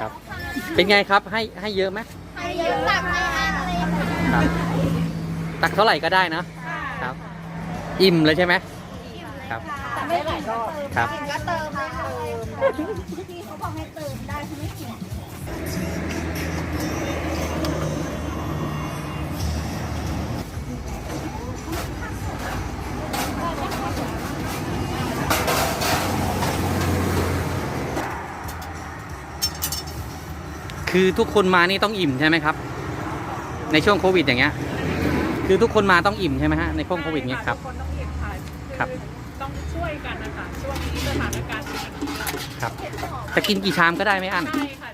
ครับ เป็นไงครับให้ให้เยอะไหมให้เยอะตักให้อันอะไรอย่างเงี้ยครับตักเท่าไหร่ก็ได้นะครับ อิ่มเลยใช่ไหมครับแต่ไม่หลายรอบครับกินก็เติมไปค่ะที่เขาบอกให้เติมได้เขาไม่กิน คือทุกคนมานี่ต้องอิ่มใช่ไหมครับ ในช่วงโควิดอย่างเงี้ย คือทุกคนมาต้องอิ่มใช่ไหมฮะในช่วงโควิดเงี้ยครับทุกคนต้องเห็นค่ะครับ อต้องช่วยกันนะคะช่วงนี้สถานการณ์เป็นแบบนี้ครับ จะกินกี่ชามก็ได้ไม่อั้น ใช่ค่ะ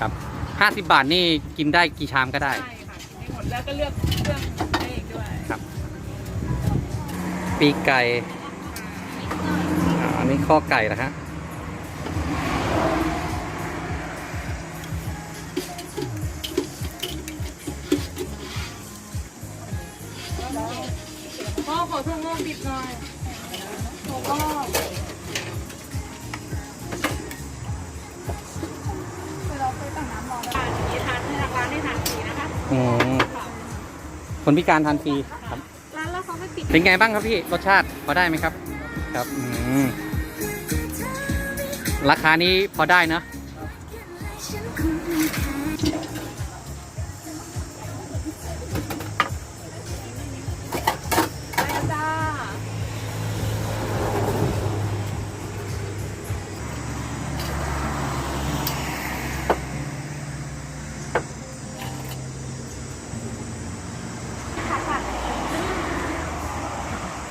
ครับห้าสิบบาทนี่กินได้กี่ชามก็ได้ ใช่ค่ะไม่หมดแล้วก็เลือกเครื่องเองด้วยครับ ปีกไก่อ่าอันนี้ข้อไก่นะฮะพ่อขอทุ่งโม่ปิดหน่อยโอ้ก็ อืมคนพิการทานฟรีครับ ร้านแล้วเขาไม่ปิดเป็นไงบ้างครับพี่รสชาติพอได้ไหมครับ ครับอืมราคานี้พอได้เนอะ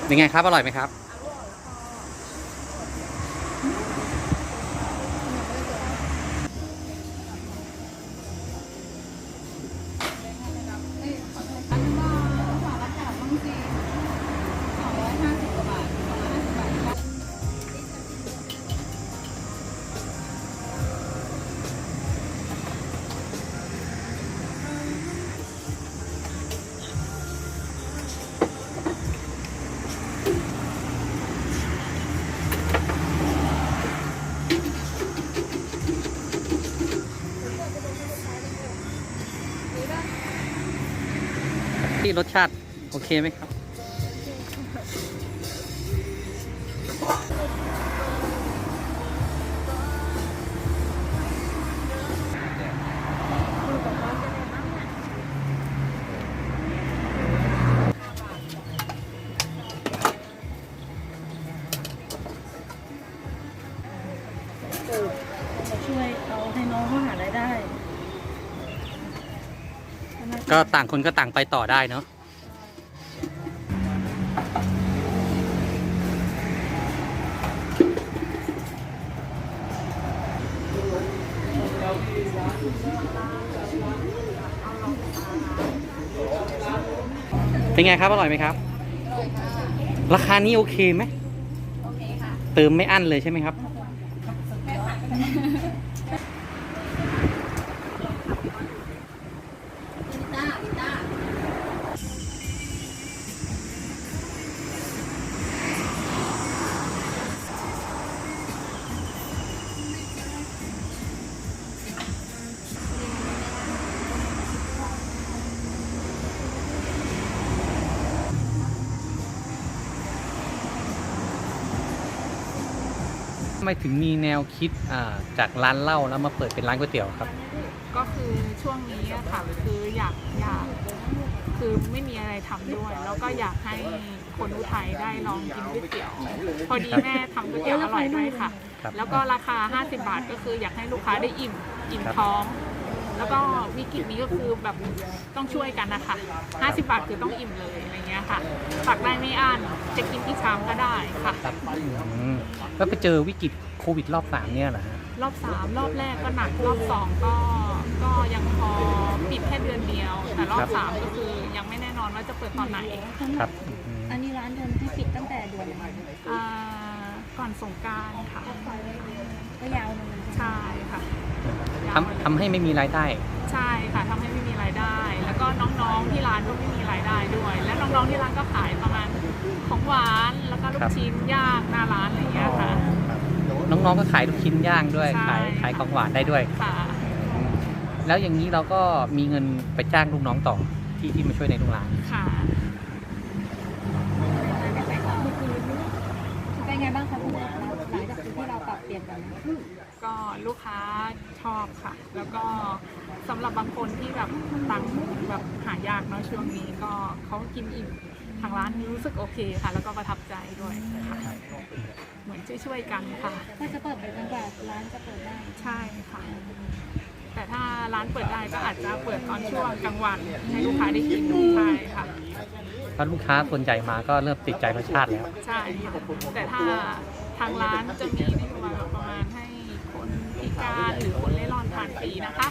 เป็นไงครับ อร่อยไหมครับี่รสชาติ โอเคไหมครับ ช่วยเขาให้น้องเขาหารายได้ ก็ต่างคนก็ต่างไปต่อได้เนาะเป็นไงครับอร่อยไหมครับ ราคานี้โอเคไหมโอเคค่ะเติมไม่อั้นเลยใช่ไหมครับ ทำไมถึงมีแนวคิดอ่าจากร้านเหล้าแล้วมาเปิดเป็นร้านก๋วยเตี๋ยวครับ ก็คือช่วงนี้อะค่ะคืออยากอยากคือไม่มีอะไรทำด้วย แล้วก็อยากให้คนอุทัยได้ลองกินก๋วยเตี๋ยว พอดีแม่ทำก๋วยเตี๋ยวอร่อยด้วยค่ะ ครับ แล้วก็ราคา 50 บาทก็คืออยากให้ลูกค้าได้อิ่มอิ่มครับท้อง แล้วก็วิกฤตนี้ก็คือแบบต้องช่วยกันนะคะ 50 บาทคือต้องอิ่มเลยอะไรเงี้ยค่ะตักได้ไม่อั้นจะกินที่ชามก็ได้ค่ะครับอืมแล้วไปเจอวิกฤตโควิดรอบสามเนี่ยเหรอฮะรอบสามรอบแรกก็หนักรอบสองก็ก็ยังพอปิดแค่เดือนเดียว แต่รอบสามก็คือยังไม่แน่นอนว่าจะเปิดตอนไหนครับอันนี้ร้านเดิมที่ปิดตั้งแต่เดือนไหนอ่าก่อนสงกรารค่ะก็ยาวเลยใช่ค่ะยาว ทำทำให้ไม่มีรายได้ ใช่ค่ะทำให้ไม่มีรายได้ แล้วก็น้องๆที่ร้านก็ไม่มีรายได้ด้วย และน้องๆที่ร้านก็ขายประมาณของหวานแล้วก็ลูครักบ ชิ้นย่างหน้าร้านอะไรอย่างเงี้ยค่ะ น้องๆก็ขายลูกชิ้นย่างด้วย ใช่ ขายขายของหวานได้ด้วย ค่ะ แล้วอย่างนี้เราก็มีเงินไปจ้างลูกน้องต่อที่ที่มาช่วยในโรงร้าน ค่ะ เป็นไงบ้างคะคุณหมอเราหลังจากที่เราปรับเปลี่ยนกันนะ ก็ลูกค้าชอบค่ะ แล้วก็สำหรับบางคนที่แบบตังค์แบบหายากเนาะช่วงนี้ก็เขากินอิ่มทางร้านรู้สึกโอเคค่ะ แล้วก็ประทับใจด้วยค่ะเหมือนช่วยๆกันค่ะ ก็จะเปิดไปจนกว่าร้านจะเปิดได้ใช่ค่ะ แต่ถ้าร้านเปิดได้ก็อาจจะเปิดตอนช่วงกลางวันให้ลูกค้าได้กินใช่ค่ะเพราะลูกค้าส่วนใหญ่มาก็เริ่มติดใจรสชาติแล้ว ใช่ค่ะแต่ถ้าทางร้านจะมีนโย การหรือคนเล่ร่อนผ่านปีนะคะ